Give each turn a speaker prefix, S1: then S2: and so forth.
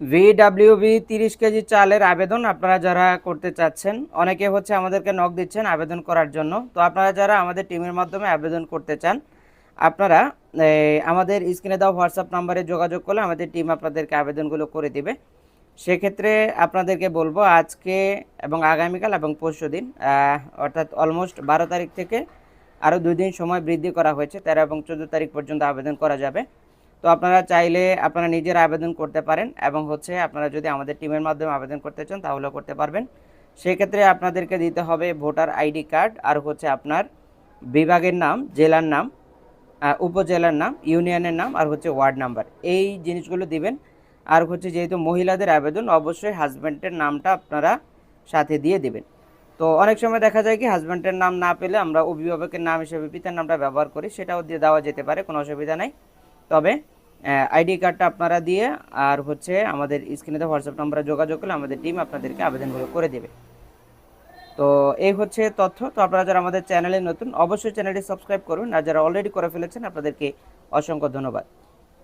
S1: VWB তিরিশ KG চালের আবেদন আপনারা যারা করতে চাচ্ছেন, অনেকে হচ্ছে আমাদেরকে নক দিচ্ছেন আবেদন করার জন্য। তো আপনারা যারা আমাদের টিমের মাধ্যমে আবেদন করতে চান, আপনারা আমাদের স্ক্রিনে দেওয়া হোয়াটসঅ্যাপ নাম্বারে যোগাযোগ করলে আমাদের টিম আপনাদেরকে আবেদনগুলো করে দিবে। সেক্ষেত্রে আপনাদেরকে বলব আজকে এবং আগামীকাল এবং পরশু দিন অর্থাৎ অলমোস্ট বারো তারিখ থেকে আরও দুই দিন সময় বৃদ্ধি করা হয়েছে, তেরো এবং চোদ্দ তারিখ পর্যন্ত আবেদন করা যাবে। তো আপনারা চাইলে আপনারা নিজেরা আবেদন করতে পারেন এবং হচ্ছে আপনারা যদি আমাদের টিমের মাধ্যমে আবেদন করতে চান তাহলেও করতে পারবেন। সেক্ষেত্রে আপনাদেরকে দিতে হবে ভোটার আইডি কার্ড আর হচ্ছে আপনার বিভাগের নাম, জেলার নাম উপজেলার নাম, ইউনিয়নের নাম আর হচ্ছে ওয়ার্ড নাম্বার। এই জিনিসগুলো দিবেন। আর হচ্ছে যেহেতু মহিলাদের আবেদন, অবশ্যই হাজব্যান্ডের নামটা আপনারা সাথে দিয়ে দিবেন। তো অনেক সময় দেখা যায় কি হাজব্যান্ডের নাম না পেলে আমরা অভিভাবকের নাম হিসেবে পিতার নামটা ব্যবহার করি, সেটাও দিয়ে দেওয়া যেতে পারে, কোনো অসুবিধা নাই। তবে আইডি কার্ডটা আপনারা দিয়ে আর হচ্ছে আমাদের স্ক্রিনে হোয়াটসঅ্যাপ নাম্বারে যোগাযোগ করলে আমাদের টিম আপনাদেরকে আবেদনগুলো করে দেবে। তো এই হচ্ছে তথ্য। তো আপনারা যারা আমাদের চ্যানেলে নতুন, অবশ্যই চ্যানেলটি সাবস্ক্রাইব করুন। আর যারা অলরেডি করে ফেলেছেন, আপনাদেরকে অসংখ্য ধন্যবাদ।